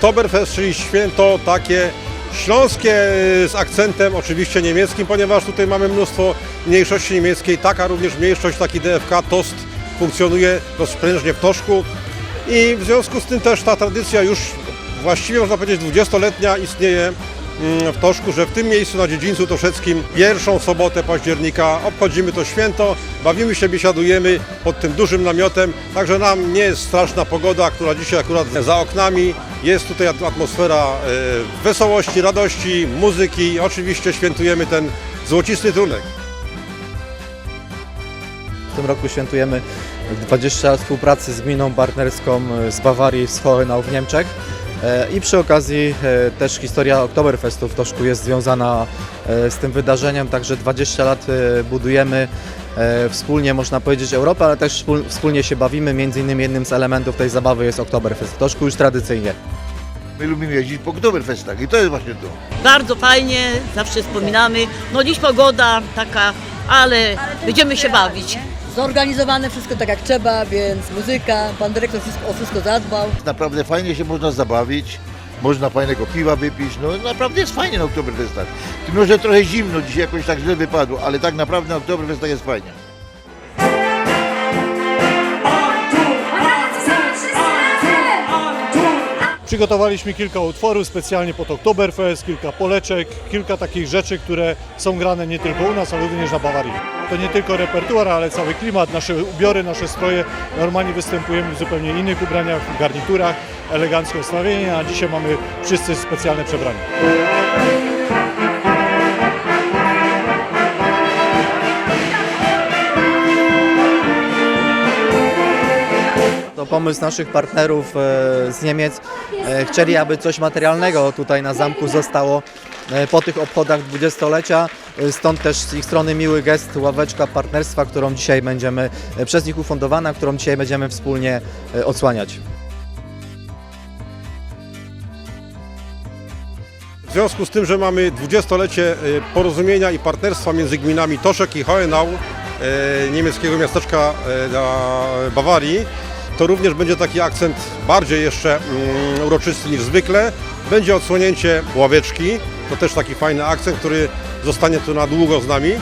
Oktoberfest, czyli święto takie śląskie e, z akcentem oczywiście niemieckim, ponieważ tutaj mamy mnóstwo mniejszości niemieckiej, taka również mniejszość, taki DFK, TOST funkcjonuje dość prężnie w Toszku. I w związku z tym też ta tradycja już właściwie można powiedzieć 20-letnia istnieje mm, w Toszku, że w tym miejscu na dziedzińcu toszeckim pierwszą sobotę października obchodzimy to święto, bawimy się, biesiadujemy pod tym dużym namiotem, także nam nie jest straszna pogoda, która dzisiaj akurat za oknami. Jest tutaj at- atmosfera e, wesołości, radości, muzyki. Oczywiście świętujemy ten złocisty trunek. W tym roku świętujemy 20 lat współpracy z gminą partnerską e, z Bawarii, z Hohenau w Niemczech. E, I przy okazji też historia Oktoberfestu w Toszku jest związana z tym wydarzeniem, także 20 lat budujemy wspólnie, można powiedzieć, Europę, ale też wspól- wspólnie się bawimy. Między innymi jednym z elementów tej zabawy jest Oktoberfest w Toszku już tradycyjnie. My lubimy jeździć po Oktoberfestach i to jest właśnie to. Bardzo fajnie, zawsze wspominamy. No dziś pogoda taka, ale będziemy się bawić. Zorganizowane wszystko tak jak trzeba, więc muzyka, pan dyrektor wszystko, o wszystko zadbał. Naprawdę fajnie się można zabawić, można fajnego piwa wypić, no naprawdę jest fajnie na Oktoberfestach. Tylko, że trochę zimno dzisiaj jakoś tak źle wypadło, ale tak naprawdę na Oktoberfestach jest fajnie. Przygotowaliśmy kilka utworów specjalnie pod Oktoberfest, kilka poleczek, kilka takich rzeczy, które są grane nie tylko u nas, ale również na Bawarii. To nie tylko repertuar, ale cały klimat, nasze ubiory, nasze stroje. Normalnie występujemy w zupełnie innych ubraniach, garniturach, elegancko ustawienie, a dzisiaj mamy wszyscy specjalne przebrania. To pomysł naszych partnerów e, z Niemiec. E, Chcieli, aby coś materialnego tutaj na zamku zostało e, po tych obchodach dwudziestolecia. Stąd też z ich strony miły gest, ławeczka partnerstwa, którą dzisiaj będziemy, przez nich ufundowana, którą dzisiaj będziemy wspólnie odsłaniać. W związku z tym, że mamy 20-lecie e, porozumienia i partnerstwa między gminami Toszek i Hohenau, niemieckiego miasteczka Bawarii, to również będzie taki akcent bardziej jeszcze mm, uroczysty niż zwykle. Będzie odsłonięcie ławeczki, to też taki fajny akcent, który zostanie tu na długo z nami.